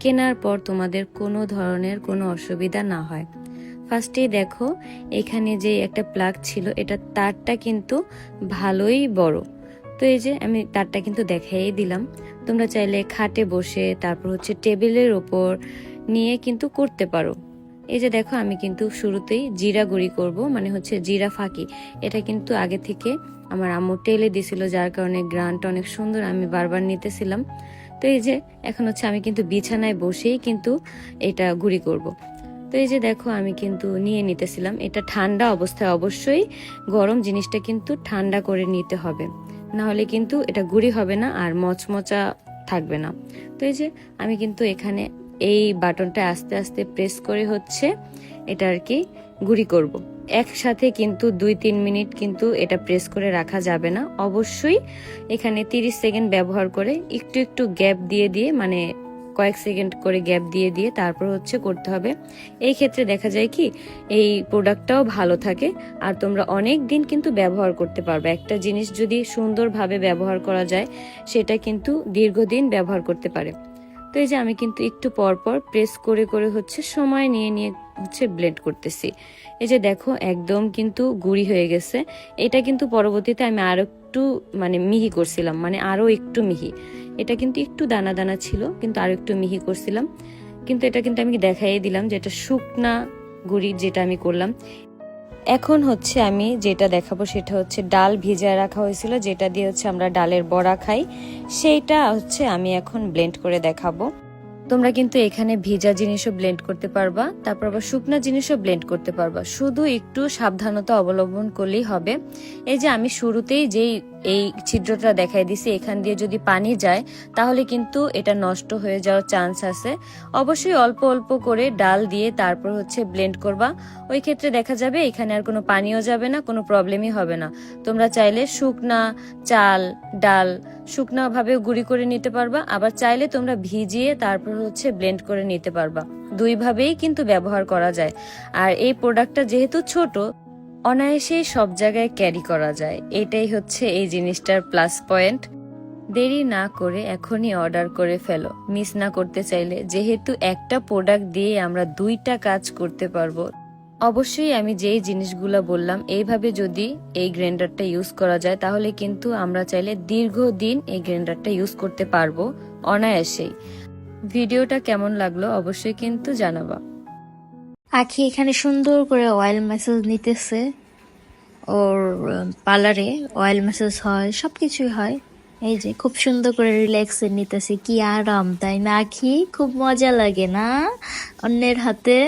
কেনার পর তোমাদের কোনো ধরনের কোনো অসুবিধা না হয়। ফার্স্টেই দেখো, এখানে যে একটা প্লাগ ছিল, এটা তারটা কিন্তু ভালোই বড়। তো এই যে আমি তারটা কিন্তু দেখাই দিলাম। তোমরা চাইলে খাটে বসে, তারপর হচ্ছে টেবিলের ওপর নিয়ে কিন্তু করতে পারো। এই যে দেখো, আমি কিন্তু শুরুতেই জিরা গুঁড়ি করব মানে হচ্ছে জিরা ফাঁকি। এটা কিন্তু আগে থেকে আমার আম্মু টেলে দিছিল, যার কারণে গ্রানটা অনেক সুন্দর আমি বারবার নিতেছিলাম। তো এই যে, এখন হচ্ছে আমি কিন্তু বিছানায় বসেই কিন্তু এটা গুঁড়ি করব। তো এই যে দেখো, আমি কিন্তু নিয়ে নিতেছিলাম এটা ঠান্ডা অবস্থায় অবশ্যই গরম জিনিসটা কিন্তু ঠান্ডা করে নিতে হবে না হলে কিন্তু এটা গুঁড়ি হবে না আর মচমচা থাকবে না তো এই যে, আমি কিন্তু এখানে এই বাটনটা আস্তে আস্তে প্রেস করে হচ্ছে এটা আর কি গুঁড়ি করব। একসাথে কিন্তু দুই তিন মিনিট কিন্তু এটা প্রেস করে রাখা যাবে না। অবশ্যই এখানে 30 সেকেন্ড ব্যবহার করে একটু একটু গ্যাপ দিয়ে দিয়ে মানে কয়েক সেকেন্ড করে গ্যাপ দিয়ে দিয়ে তারপর হচ্ছে করতে হবে। এই ক্ষেত্রে দেখা যায় কি, এই প্রোডাক্টটাও ভালো থাকে আর তোমরা অনেক দিন কিন্তু ব্যবহার করতে পারবে। একটা জিনিস যদি সুন্দরভাবে ব্যবহার করা যায়, সেটা কিন্তু দীর্ঘদিন ব্যবহার করতে পারে। তো এই যে আমি কিন্তু একটু পর পর প্রেস করে করে হচ্ছে সময় নিয়ে নিয়ে হচ্ছে ব্লেন্ড করতেছি। এই যে দেখো একদম কিন্তু গুড়ি হয়ে গেছে। এটা কিন্তু পরবর্তীতে আমি আরও একটু মানে মিহি করছিলাম মানে আরও একটু মিহি। এটা কিন্তু একটু দানা দানা ছিল, কিন্তু আরও একটু মিহি করছিলাম। কিন্তু এটা কিন্তু আমি দেখাই দিলাম যে এটা শুকনা গুড়ি যেটা আমি করলাম। এখন হচ্ছে আমি যেটা দেখাবো সেটা হচ্ছে ডাল ভিজায় রাখা হয়েছিল, যেটা দিয়ে হচ্ছে আমরা ডালের বড়া খাই। সেইটা হচ্ছে আমি এখন ব্লেন্ড করে দেখাবো। তোমরা কিন্তু এখানে ভিজা জিনিসও ব্লেন্ড করতে পারবা, তারপর আবার শুকনো জিনিসও ব্লেন্ড করতে পারবা। শুধু একটু সাবধানতা অবলম্বন করলেই হবে। এই যে আমি শুরুতেই যেই এই ছিদ্রটা দেখাই দিছি, এখান দিয়ে যদি পানি যায়, তাহলে কিন্তু এটা নষ্ট হয়ে যাওয়ার চান্স আছে। অবশ্যই অল্প অল্প করে ডাল দিয়ে তারপর হচ্ছে ব্লেন্ড করবা। ওই ক্ষেত্রে দেখা যাবে এখানে আর কোনো পানিও যাবে না, কোনো প্রবলেমই হবে না। তোমরা চাইলে শুকনা চাল, ডাল শুকনা ভাবে গুঁড়ি করে নিতে পারবা, আবার চাইলে তোমরা ভিজিয়ে তারপর হচ্ছে ব্লেন্ড করে নিতে পারবা। দুইভাবেই কিন্তু ব্যবহার করা যায়। আর এই প্রোডাক্টটা যেহেতু ছোট অনায়াসেই সব জায়গায় ক্যারি করা যায়। এটাই হচ্ছে এই জিনিসটার প্লাস পয়েন্ট। দেরি না করে এখনই অর্ডার করে ফেলো। মিস না করতে চাইলে যেহেতু একটা প্রোডাক্ট দিয়ে আমরা দুইটা কাজ করতে পারব, অবশ্যই আমি যেই জিনিসগুলো বললাম, এইভাবে যদি এই গ্রাইন্ডারটা ইউজ করা যায়, তাহলে কিন্তু আমরা চাইলে দীর্ঘদিন এই গ্রাইন্ডারটা ইউজ করতে পারব অনায়াসেই। ভিডিওটা কেমন লাগল অবশ্যই কিন্তু জানাবা। আখি এখানে সুন্দর করে অয়েল ম্যাসেজ নিতেছে। ওর পার্লারে অয়েল ম্যাসেজ হয় সব কিছুই হয়। এই যে, খুব সুন্দর করে রিল্যাক্সে নিতেছে, কি আরাম, তাই না আখি? খুব মজা লাগে না? অন্যের হাতে